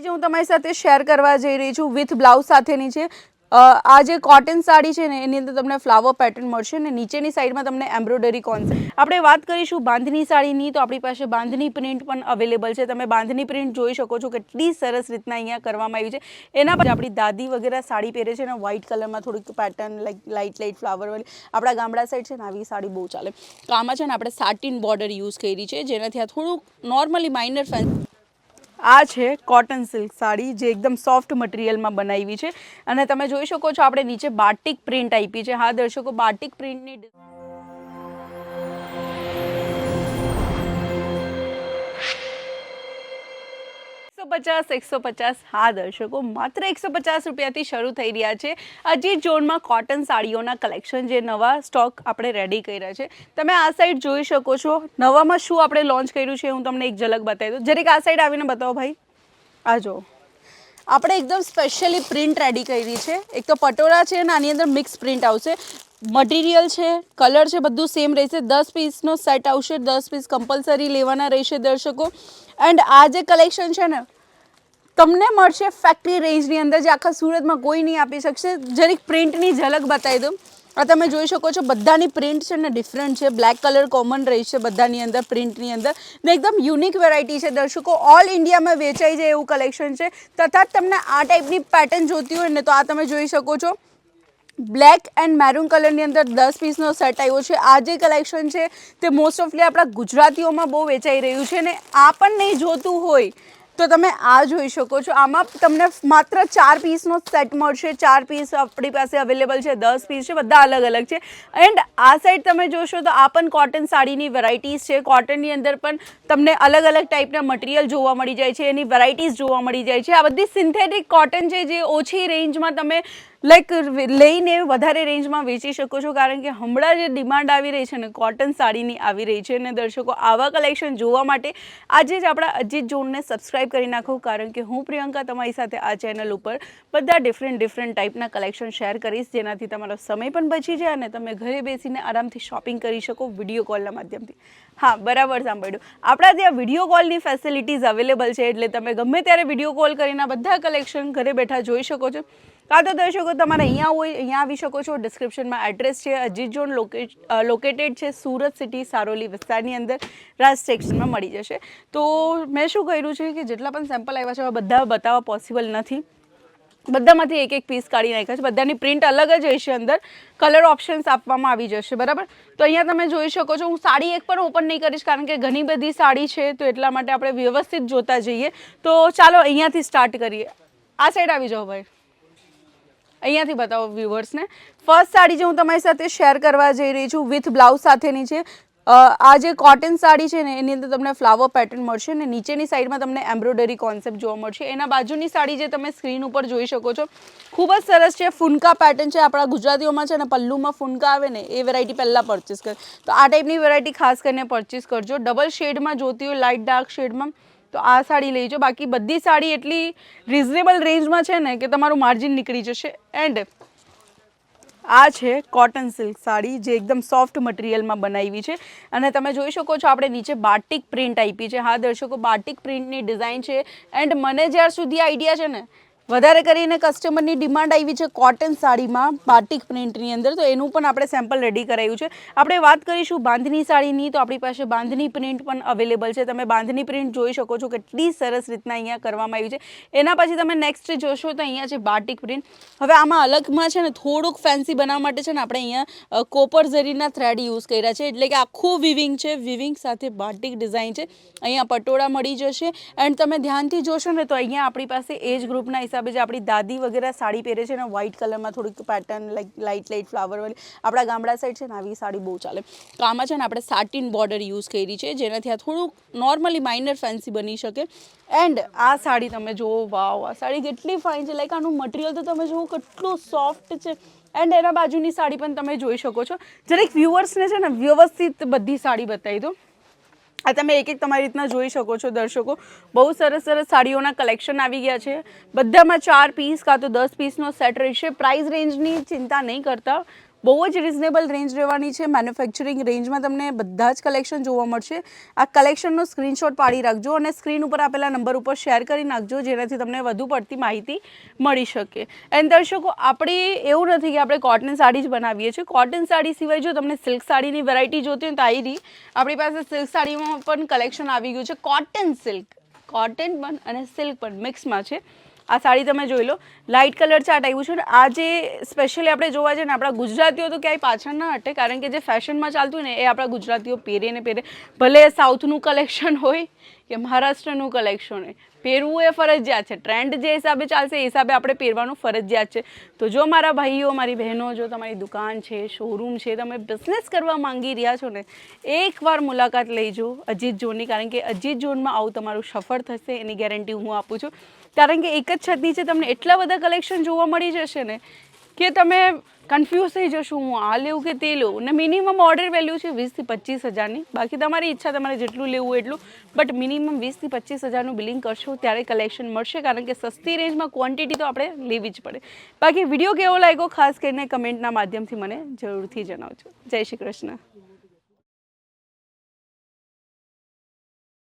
સાડી જે હું તમારી સાથે શેર કરવા જઈ રહી છું વિથ બ્લાઉઝ સાથેની છે આ જે કોટન સાડી છે ને, એની અંદર તમને ફ્લાવર પેટર્ન મળશે ને નીચેની સાઈડમાં તમને એમ્બ્રોઇડરી કોન્સેપ્ટ આપણે વાત કરીશું બાંધણી સાડીની, તો આપણી પાસે બાંધણી પ્રિન્ટ પણ અવેલેબલ છે. તમે બાંધણી પ્રિન્ટ જોઈ શકો છો કેટલી સરસ રીતના અહીંયા કરવામાં આવી છે. એના પછી આપણી દાદી વગેરે સાડી પહેરે છે ને વ્હાઇટ કલરમાં થોડીક પેટર્ન લાઈક લાઇટ લાઇટ ફ્લાવરવાળી આપણા ગામડા સાઈડ છે ને, આવી સાડી બહુ ચાલે. તો આમાં છે ને, આપણે સાટિન બોર્ડર યુઝ કરી છે, જેનાથી આ થોડુંક નોર્મલી માઇનર ફેન આ છે કોટન સિલ્ક સાડી જે એકદમ સોફ્ટ મટીરિયલમાં બનાવી છે. અને તમે જોઈ શકો છો આપણે નીચે બાટિક પ્રિન્ટ આપી છે. હા, દર્શકો બાટિક પ્રિન્ટની પચાસ, એકસો પચાસ. હા, દર્શકો, માત્ર એકસો પચાસ રૂપિયાથી શરૂ થઈ રહ્યા છે. અજીત ઝોનમાં કોટન સાડીઓના કલેક્શન જે નવા સ્ટોક આપણે રેડી કર્યા છે, તમે આ સાઈડ જોઈ શકો છો. નવામાં શું આપણે લોન્ચ કર્યું છે, હું તમને એક ઝલક બતાવી દઉં. જરીક આ સાઈડ આવીને બતાવો ભાઈ. આ જો આપણે એકદમ સ્પેશિયલી પ્રિન્ટ રેડી કરી છે. એક તો પટોળા છે અને આની અંદર મિક્સ પ્રિન્ટ આવશે. મટીરિયલ છે કલર છે, બધું સેમ રહેશે. દસ પીસનો સેટ આવશે. દસ પીસ કમ્પલસરી લેવાના રહેશે દર્શકો. એન્ડ આ જે કલેક્શન છે ને તમને મળશે ફેક્ટરી રેન્જની અંદર જે આખા સુરતમાં કોઈ નહીં આપી શકશે. જરીક પ્રિન્ટની ઝલક બતાવી દઉં. આ તમે જોઈ શકો છો, બધાની પ્રિન્ટ છે ને ડિફરન્ટ છે. બ્લેક કલર કોમન રહેશે બધાની અંદર પ્રિન્ટની અંદર. ને એકદમ યુનિક વેરાયટી છે. દર્શકો ઓલ ઇન્ડિયામાં વેચાઈ જાય એવું કલેક્શન છે. તથા તમને આ ટાઈપની પેટર્ન જોતી હોય ને તો આ તમે જોઈ શકો છો. બ્લેક એન્ડ મેરૂન કલરની અંદર દસ પીસનો સેટ આવ્યો છે. આ જે કલેક્શન છે તે મોસ્ટ ઓફલી આપણા ગુજરાતીઓમાં બહુ વેચાઈ રહ્યું છે ને આ પણ નહીં જોતું હોય તો તમે આ જોઈ શકો છો. આમાં તમને માત્ર ચાર પીસનો સેટ મળશે. ચાર પીસ આપણી પાસે અવેલેબલ છે, દસ પીસ છે, બધા અલગ અલગ છે. એન્ડ આ સાઈડ તમે જોશો તો આ પણ કોટન સાડીની વેરાયટીઝ છે. કોટનની અંદર પણ તમને અલગ અલગ ટાઈપના મટીરિયલ જોવા મળી જાય છે. એની વેરાયટીઝ જોવા મળી જાય છે. આ બધી સિન્થેટિક કોટન છે જે ઓછી રેન્જમાં તમે લાઈક લઈને વધારે રેન્જમાં વેચી શકો છો, કારણ કે હમણાં જે ડિમાન્ડ આવી રહી છે ને કોટન સાડીની આવી રહી છે અને દર્શકો, આવા કલેક્શન જોવા માટે આજે જ આપણા અજીત ઝોનને સબસ્ક્રાઇબ કરી નાખો, કારણ કે હું પ્રિયંકા તમારી સાથે આ ચેનલ ઉપર બધા ડિફરન્ટ ડિફરન્ટ ટાઈપના કલેક્શન શેર કરીશ, જેનાથી તમારો સમય પણ બચી જાય અને તમે ઘરે બેસીને આરામથી શોપિંગ કરી શકો વીડિયો કોલના માધ્યમથી. હા, બરાબર સાંભળ્યું. આપણા ત્યાં વીડિયો કોલની ફેસિલિટીઝ અવેલેબલ છે, એટલે તમે ગમે ત્યારે વીડિયો કોલ કરીને બધા કલેક્શન ઘરે બેઠા જોઈ શકો છો. કાં તો દર્શકો તમારે અહીંયા હોય, અહીંયા આવી શકો છો. ડિસ્ક્રિપ્શનમાં એડ્રેસ છે, અજીત ઝોન લોકેટેડ છે, સુરત સિટી સારોલી વિસ્તારની અંદર. રાજ સેક્શનમાં મળી જશે. તો મેં શું કર્યું છે કે જેટલા પણ સેમ્પલ આવ્યા છે બધા બતાવવા પોસિબલ નથી. બધામાંથી એક એક પીસ કાઢી નાખ્યા છે. બધાની પ્રિન્ટ અલગ જ હશે અંદર. કલર ઓપ્શન્સ આપવામાં આવી જશે, બરાબર? તો અહીંયા તમે જોઈ શકો છો, હું સાડી એક પણ ઓપન નહીં કરીશ, કારણ કે ઘણી બધી સાડી છે, તો એટલા માટે આપણે વ્યવસ્થિત જોતા જઈએ. તો ચાલો અહીંયાથી સ્ટાર્ટ કરીએ. આ સાઈડ આવી જાઓ ભાઈ. અહીંયાથી બતાવો વ્યૂવર્સને ફર્સ્ટ સાડી જે હું તમારી સાથે શેર કરવા જઈ રહી છું વિથ બ્લાઉઝ સાથેની છે. આ જે કોટન સાડી છે ને, એની અંદર તમને ફ્લાવર પેટર્ન મળશે ને, નીચેની સાઈડમાં તમને એમ્બ્રોઇડરી કોન્સેપ્ટ જોવા મળશે. એના બાજુની સાડી જે તમે સ્ક્રીન ઉપર જોઈ શકો છો, ખૂબ જ સરસ છે. ફૂનકા પેટર્ન છે આપણા ગુજરાતીઓમાં છે ને, પલ્લુમાં ફુનકા આવે ને, એ વેરાયટી પહેલાં પરચેસ કર તો આ ટાઈપની વેરાયટી ખાસ કરીને પરચેસ કરજો. ડબલ શેડમાં જોતી હોય લાઇટ ડાર્ક શેડમાં તો આ સાડી લઈ જાઓ. બાકી બધી સાડી એટલી રિઝનેબલ રેન્જમાં છે ને, કે તમારું માર્જિન નીકળી જશે. એન્ડ આ છે કોટન સિલ્ક સાડી જે એકદમ સોફ્ટ મટીરિયલમાં બનાવી છે. અને તમે જોઈ શકો છો આપણે નીચે બાટિક પ્રિન્ટ આપી છે. હા, દર્શકો બાટિક પ્રિન્ટની ડિઝાઇન છે. એન્ડ મને જ્યાર સુધી આઈડિયા છે ને વધારે કરીને કસ્ટમરની ડિમાન્ડ આવી છે કોટન સાડીમાં બાટિક પ્રિન્ટની અંદર. તો એનું પણ આપણે સેમ્પલ રેડી કરાયું છે. આપણે વાત કરીશું બાંધણી સાડીની. તો આપણી પાસે બાંધણી પ્રિન્ટ પણ અવેલેબલ છે. તમે બાંધણી પ્રિન્ટ જોઈ શકો છો કેટલી સરસ રીતના અહીંયા કરવામાં આવી છે. એના પછી તમે નેક્સ્ટ જોશો તો અહીંયા છે બાટિક પ્રિન્ટ હવે આમાં અલગમાં છે ને થોડુંક ફેન્સી બનાવવા માટે છે ને આપણે અહીંયા કોપર ઝરીના થ્રેડ યુઝ કર્યા છે. એટલે કે આખું વિવિંગ છે. વિવિંગ સાથે બાટિક ડિઝાઇન છે. અહીંયા પટોળા મળી જશે. એન્ડ તમે ધ્યાનથી જોશો ને તો અહીંયા આપણી પાસે એજ ગ્રુપના હિસાબે જે આપણી દાદી વગેરે સાડી પહેરે છે ને વ્હાઇટ કલરમાં થોડીક pattern like light light flower વાળી, આપણા ગામડા સાઈડ છે ને, આવી સાડી બહુ ચાલે. તો આમાં છે ને, આપણે સાટિન બોર્ડર યુઝ કરી છે, જેનાથી આ થોડુંક નોર્મલી માઇનર ફેન્સી બની શકે. એન્ડ આ સાડી તમે જુઓ, વાવ, આ સાડી કેટલી ફાઇન છે. લાઈક આનું મટીરિયલ તો તમે જુઓ કેટલું સોફ્ટ છે. એન્ડ એના બાજુની સાડી પણ તમે જોઈ શકો છો. જરાક વ્યુઅર્સને છે ને, વ્યવસ્થિત બધી સાડી બતાવી દો આ તમે એક એક તમારી રીતના જોઈ શકો છો દર્શકો. બહુ સરસ સરસ સાડીઓના કલેક્શન આવી ગયા છે. બધામાં ચાર પીસ કાં તો દસ પીસનો સેટ રહેશે. પ્રાઇસ રેન્જની ચિંતા નહીં કરતા. બહુ જ રિઝનેબલ રેન્જ રહેવાની છે. મેન્યુફેક્ચરિંગ રેન્જમાં તમને બધા જ કલેક્શન જોવા મળશે. આ કલેક્શનનો સ્ક્રીનશોટ પાડી રાખજો અને સ્ક્રીન ઉપર આપેલા નંબર ઉપર શેર કરી નાખજો, જેનાથી તમને વધુ પડતી માહિતી મળી શકે. એન્ડ દર્શકો, આપણે એવું નથી કે આપણે કોટન સાડી જ બનાવીએ છીએ. કોટન સાડી સિવાય જો તમને સિલ્ક સાડીની વેરાયટી જોતી હોય તો આવી રહી આપણી પાસે સિલ્ક સાડીમાં પણ કલેક્શન આવી ગયું છે. કોટન સિલ્ક કોટન પણ અને સિલ્ક પણ મિક્સમાં છે. આ સાડી તમે જોઈ લો. લાઇટ કલર ચાર્ટ આવ્યું છે અને આ જે સ્પેશિયલી આપણે જોવા જઈએ ને, આપણા ગુજરાતીઓ તો ક્યાંય પાછળ ના હટે, કારણ કે જે ફેશનમાં ચાલતું ને, એ આપણા ગુજરાતીઓ પહેરે ને પહેરે. ભલે સાઉથનું કલેક્શન હોય કે મહારાષ્ટ્રનું કલેક્શન પહેરવું એ ફરજિયાત છે. ટ્રેન્ડ જે હિસાબે ચાલશે એ હિસાબે આપણે પહેરવાનું ફરજિયાત છે. તો જો મારા ભાઈઓ, મારી બહેનો, જો તમારી દુકાન છે શોરૂમ છે, તમે બિઝનેસ કરવા માંગી રહ્યા છો ને, એકવાર મુલાકાત લઈજો અજીત ઝોનની, કારણ કે અજીત ઝોનમાં આવું તમારું સફળ થશે એની ગેરંટી હું આપું છું. કારણ કે એક જ છત નીચે તમને એટલા બધા કલેક્શન જોવા મળી જશે ને કે તમે કન્ફ્યુઝ થઈ જશો, હું આ લેવું કે તે લેવું? ને મિનિમમ ઓર્ડર વેલ્યુ છે વીસથી પચીસ હજારની. બાકી તમારી ઈચ્છા તમારે જેટલું લેવું એટલું. બટ મિનિમમ વીસથી પચીસ હજારનું બિલિંગ કરશો, ત્યારે કલેક્શન મળશે, કારણ કે સસ્તી રેન્જમાં ક્વોન્ટિટી તો આપણે લેવી જ પડે. બાકી વીડિયો કેવો લાગ્યો? ખાસ કરીને કમેન્ટના માધ્યમથી મને જરૂરથી જણાવજો. જય શ્રી કૃષ્ણ.